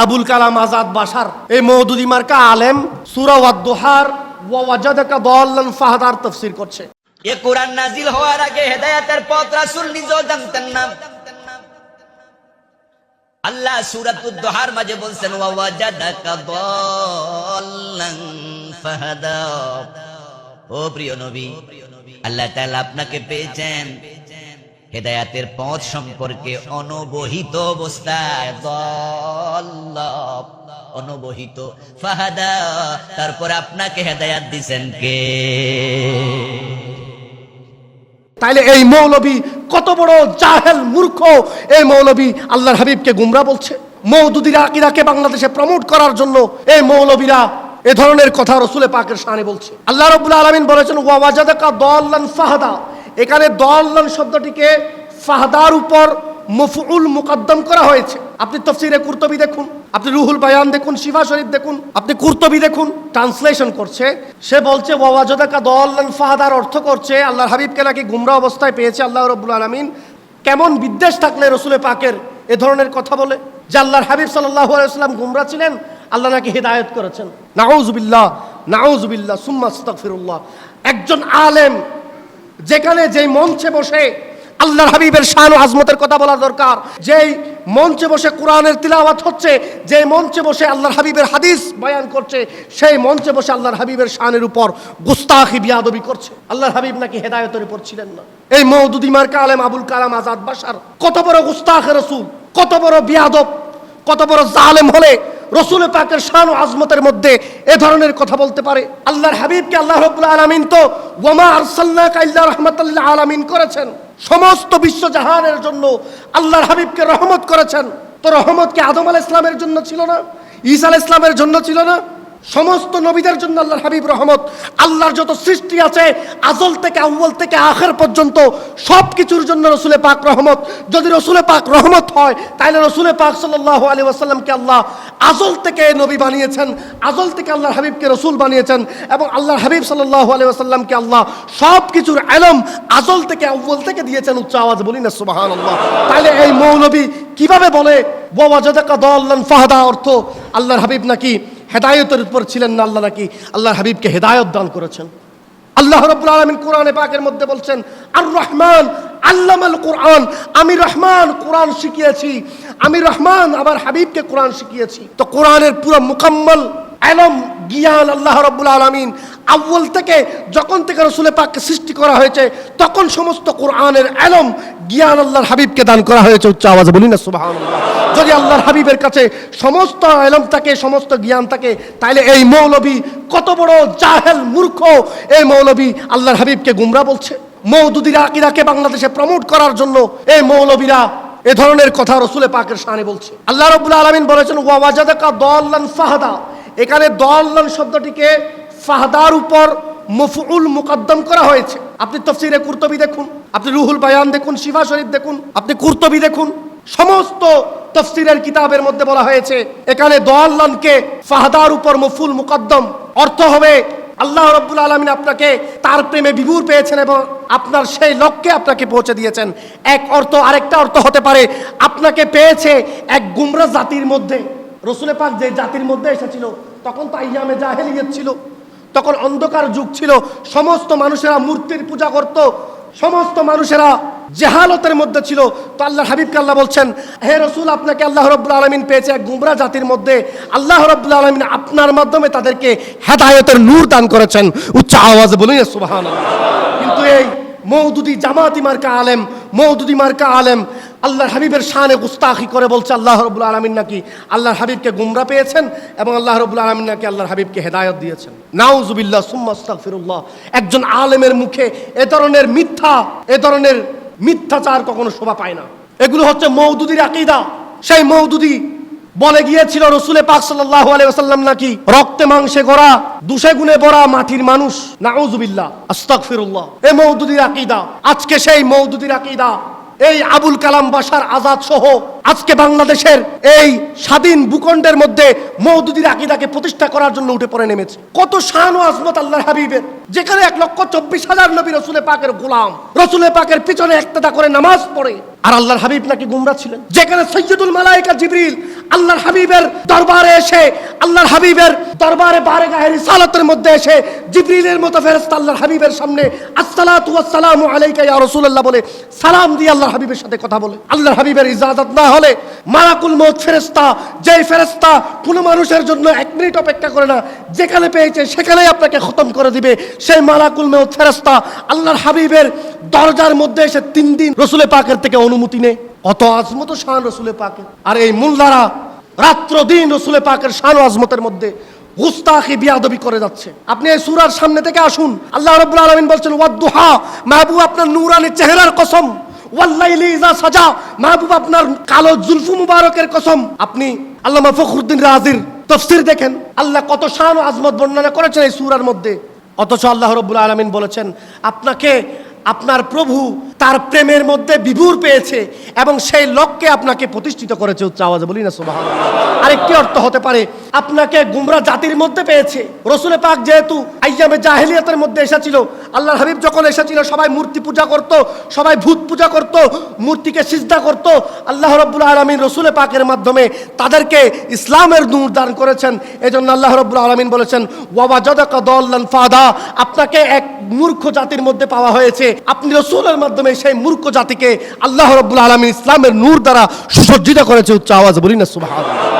আবুল কালাম আজাদ বাসার এই মৌদুদি মার্কা আলেম, সুরা ওয়াদ্দোহার ওয়াজাদাকা ফাহাদার তফসির করছে। এ কোরআন নাজিল হওয়ার আগে হেদায়াতের পথ রাসূল জানতেন না। আল্লাহ সূরাতুদ দোহার মাঝে বলছেন ওয়াজাদাকা ফাহাদা। ও প্রিয় নবী, আল্লাহ তাআলা আপনাকে পেয়েছেন। হেদায়াতের পথ সম্পর্কে অনবহিত অবস্থায় অনবহিত ফাহাদা। তারপর আপনাকে হেদায়াত দিছেন কে? তাইলে এই মৌলবী কত বড় জাহেল মূর্খ, এই মৌলবী আল্লাহর হাবিবকে গুমরা বলছে। মৌদুদিরা আকিরাকে বাংলাদেশে প্রমোট করার জন্য এই মৌলবীরা এ ধরনের কথা রসুলে পাকের শানে বলছে। আল্লাহ রবুল্লা আলমিন বলেছেন ওয়াজাদাকা দল্লান ফাহাদা। এখানে দল্লান শব্দটিকে ফাহাদার উপর মফউল মুকদ্দম করা হয়েছে। আপনি তফসিরে কুর্তবি দেখুন, আপনি রুহুল বায়ান দেখুন, শিফা শরীফ দেখুন, আপনি কুর্তবি দেখুন, ট্রান্সলেশন করছে। সে বলছে ওয়াজাদাকা দল্লান ফাহাদার অর্থ করছে, আল্লাহর হাবিবকে নাকি গুমরা অবস্থায় পেয়েছে আল্লাহ রব্বুল আলমিন। কেমন বিদ্বেষ থাকলে রসুলে পাকের এ ধরনের কথা বলে, যে আল্লাহর হাবিব সাল্লাহ আলাইসাল্লাম গুমরা ছিলেন, আল্লাহ নাকি হেদায়ত করেছেন। নাউজুবিল্লাহ নাউজুবিল্লাহ, সুম্মা আস্তাগফিরুল্লাহ। একজন আলেম যেখানে যেই মঞ্চে বসে আল্লাহর হাবিবের শান ও আজমতের কথা বলা দরকার, যেই মঞ্চে বসে কোরআনের তিলাওয়াত হচ্ছে যে মঞ্চে বসে আল্লাহর হাবিবের হাদিস বয়ান করছে, সেই মঞ্চে বসে আল্লাহর হাবিবের শানের উপর গুস্তাখি বিয়াদবি করছে। আল্লাহর হাবিব নাকি হেদায়তের উপর ছিলেন না। এই মৌদুদি মার্কা আলেম আবুল কালাম আজাদ বাসার কত বড় গুস্তাখ রসুল, কত বড় বিয়াদব, কত বড় জালেম হলে রসুল পাকের শান ও আজমতের মধ্যে এ ধরনের কথা বলতে পারে। আল্লাহর হাবিবকে আল্লাহ রবুল্লা আলমিন তো ওমা আরসালনাকা কাল্লা রহমতাল্লাহ আলমিন করেছেন। সমস্ত বিশ্ব জাহানের জন্য আল্লাহর হাবিবকে রহমত করেছেন। তো রহমত কি আদম আল ইসলামের জন্য ছিল না? ঈসা আল ইসলামের জন্য ছিল না? সমস্ত নবীদের জন্য আল্লাহর হাবিব রহমত, আল্লাহর যত সৃষ্টি আছে, আজল থেকে আউ্বল থেকে আখের পর্যন্ত সব কিছুর জন্য রসুলে পাক রহমত। যদি রসুলে পাক রহমত হয় তাহলে রসুলে পাক সাল্লাহ আলী ওয়াসাল্লামকে আল্লাহ আজল থেকে নবী বানিয়েছেন, আজল থেকে আল্লাহর হাবিবকে রসুল বানিয়েছেন এবং আল্লাহর হাবিব সাল্লাহ আলী ওয়াসাল্লামকে আল্লাহ সব কিছুর আলম আজল থেকে আউ্বল থেকে দিয়েছেন উচ্চ আওয়াজ বলি না সুবাহান আল্লাহ তাহলে এই মৌলবী কীভাবে বলে বাবা দল্লান ফাহাদা অর্থ আল্লাহর হাবিব নাকি হেদায়তের উপর ছিলেন না, আল্লাহ নাকি আল্লাহ হাবিবকে হেদায়ত দান করেছেন। আল্লাহ রব্বুল আলমিন কোরআনে পাকের মধ্যে বলছেন, আর রহমান আল্লামাল কোরআন, আমি রহমান কোরআন শিখিয়েছি, আমি রহমান আবার হাবিবকে কোরআন শিখিয়েছি। তো কোরআনের পুরো মুকাম্মল, আলম, জ্ঞান আল্লাহ রব্বুল আলমিন আউ্বল থেকে, যখন থেকে রসুলে পাককে সৃষ্টি করা হয়েছে, তখন সমস্ত কোরআনের আলম জ্ঞান আল্লাহর হাবিবকে দান করা হয়েছে, উচ্চ আওয়াজে বলি না সুবাহ যদি আল্লাহর হাবিবের কাছে সমস্ত এলম থাকে, সমস্ত জ্ঞান থাকে তাইলে এই মৌলবী কত বড় জাহেল মূর্খ। এই মৌলবী আল্লাহর হাবিবকে গুমরা বলছে। মৌদুদিরা আকিরাকে বাংলাদেশে প্রমোট করার জন্য এই মৌলবীরা এ ধরনের কথা রসুলে পাকের শানে বলছে। আল্লাহ রবুল্লা আলমিন বলেছেন ওয়াজাদাকা দল্লান ফাহাদা। এখানে দল্লান শব্দটিকে ফাহাদার উপর মফউল মুকদ্দম করা হয়েছে। আপনি তফসিরে কুর্তবি দেখুন, আপনি রুহুল বায়ান দেখুন, শিফা শরীফ দেখুন, আপনি কুর্তবি দেখুন, সমস্ত তফসিরের কিতাবের মধ্যে বলা হয়েছে, এখানে দোয়াল্লানকে ফাহদার উপর মফুল মুকদ্দম অর্থ হবে, আল্লাহ রব্বুল আলমিন আপনাকে তার প্রেমে বিভুর পেয়েছেন এবং আপনার সেই লক্ষ্যে আপনাকে পৌঁছে দিয়েছেন। এক অর্থ, আরেকটা অর্থ হতে পারে, আপনাকে পেয়েছে এক গুমরা জাতির মধ্যে। রসুলে পাক যে জাতির মধ্যে এসেছিল, তখন তো আইয়ামে জাহেলিয়ত ছিল। তখন অন্ধকার যুগ ছিল। সমস্ত মানুষেরা মূর্তির পূজা করত। সমস্ত মানুষেরা জেহালতের মধ্যে ছিল। তো আল্লাহ হাবিবকে আল্লাহ বলছেন, হে রসুল, আপনাকে আল্লাহ রব্বুল আলমিন পেয়েছে এক গুমরা জাতির মধ্যে। আল্লাহ রব্বুল আলমিন আপনার মাধ্যমে তাদেরকে হেদায়তের নূর দান করেছেন। উচ্চ আওয়াজ বলুন সুবাহান কিন্তু এই মৌদুদি জামাতি মার্কা আলেম মৌদুদি মার্কা আলেম আল্লাহর হাবিবের শানে গুস্তাখি করে বলছে, আল্লাহ রবুল আলমিন নাকি আল্লাহর হাবিবকে গুমরা পেয়েছেন এবং আল্লাহ রবুল আলমিন নাকি আল্লাহর হাবিবকে হেদায়ত দিয়েছেন? নাউজুবিল্লাহ সুম্মাস্তাগফিরুল্লাহ একজন আলেমের মুখে এ ধরনের মিথ্যা, এ ধরনের মিথ্যাচার কখনো শোভা পায় না। এগুলো হচ্ছে মৌদুদির আকিদা। সেই মৌদুদি বলে গিয়েছিল, রসুলে পাক সাল্লাহ আলাইসাল্লাম নাকি রক্তে মাংসে গড়া, দুষে গুণে ভরা মাটির মানুষ? নাউজুবিল্লাহ, আস্তাগফিরুল্লাহ। এ মৌদুদির আকিদা। আজকে সেই মৌদুদির আকিদা এই আবুল কালাম বাসার আজাদ সহ আজকে বাংলাদেশের এই স্বাধীন ভূখণ্ডের মধ্যে মৌদুদির আকিদাকে প্রতিষ্ঠা করার জন্য উঠে পড়ে নেমেছে। কত শান ও আজমত আল্লাহ হাবিবের। যেখানে এক লক্ষ চব্বিশ হাজার নবী রসুলে পাকের গোলাম, রসুলে পাকের পিছনে একটাদা করে নামাজ পড়ে। আর আল্লাহর হাবিব নাকি গুমরা ছিলেন? যেখানে সৈয়দুল মালাইকা জিবরিল আল্লাহর হাবিবের দরবারে এসে, আল্লাহর হাবিবের দরবারে বারে গায়ের সালাতের মধ্যে এসে জিবরিলের মতো ফেরেশতা আল্লাহর হাবিবের সামনে আসসালাতু ওয়াসসালামু আলাইকা ইয়া রাসূলুল্লাহ বলে সালাম দিয়ে আল্লাহর হাবিবের সাথে কথা বলে। আল্লাহর হাবিবের ইজাজত না হলে মালাকুল মউত ফেরেশতা, যেই ফেরেশতা কোনো মানুষের জন্য মিনিট অপেক্ষা করে না, যেখানে পেয়েছে সেখানেই আপনাকে খতম করে দিবে। সেই মালাকুল মউত ফেরেশতা আল্লাহর হাবিবের দরজার মধ্যে এসে তিন দিন রসুলে পাকের থেকে অনুমতি নেই অত আজমত শান রসুলে পাকের। আর এই মোল্লারা রাত্র দিন রসুলে পাকের শান আজমতের মধ্যে গুস্তাখি, বিয়াদবি করে যাচ্ছে। আপনি এই সুরার সামনে থেকে আসুন। আল্লাহ রব্বুল আলামিন বলছেন, ওয়াদ্দুহা, মাহবুব আপনার নূরানি চেহারার কসম। ওয়াল্লাইলি ইজা সাজা, মাহবুব আপনার কালো জুলফু মুবারকের কসম। আপনি আল্লামা ফখরুদ্দিন রাজির তফসির দেখেন। আল্লাহ কত শান আজমত বর্ণনা করেছেন এই সুরার মধ্যে। অথচ আল্লাহ রব্বুল আলমিন বলেছেন, আপনাকে আপনার প্রভু তার প্রেমের মধ্যে বিভুর পেয়েছে এবং সেই লক্ষ্যে আপনাকে প্রতিষ্ঠিত করেছে উচ্চ আওয়াজ। বলি না সোভা আরেকটি অর্থ হতে পারে আপনাকে গুমরা জাতির মধ্যে পেয়েছে। রসুলে পাক যেহেতু আইয়ামে জাহেলিয়াতের মধ্যে এসেছিল, আল্লাহর হাবিব যখন এসেছিল, সবাই মূর্তি পূজা করত, সবাই ভূত পূজা করত, মূর্তিকে সিজদা করত। আল্লাহ রব্বুল আলমিন রসুলে পাকের মাধ্যমে তাদেরকে ইসলামের নূর দান করেছেন। এজন্য আল্লাহ রব্বুল আলমিন বলেছেন ওয়াবা জদাকা দল্লান ফাদা আপনাকে এক মূর্খ জাতির মধ্যে পাওয়া হয়েছে। আপনি রসুলের মাধ্যমে সেই মূর্খ জাতিকে আল্লাহ রব্বুল আলমিন ইসলামের নূর দ্বারা সুসজ্জিত করেছে। উচ্চ আওয়াজ বলি না সুবাহ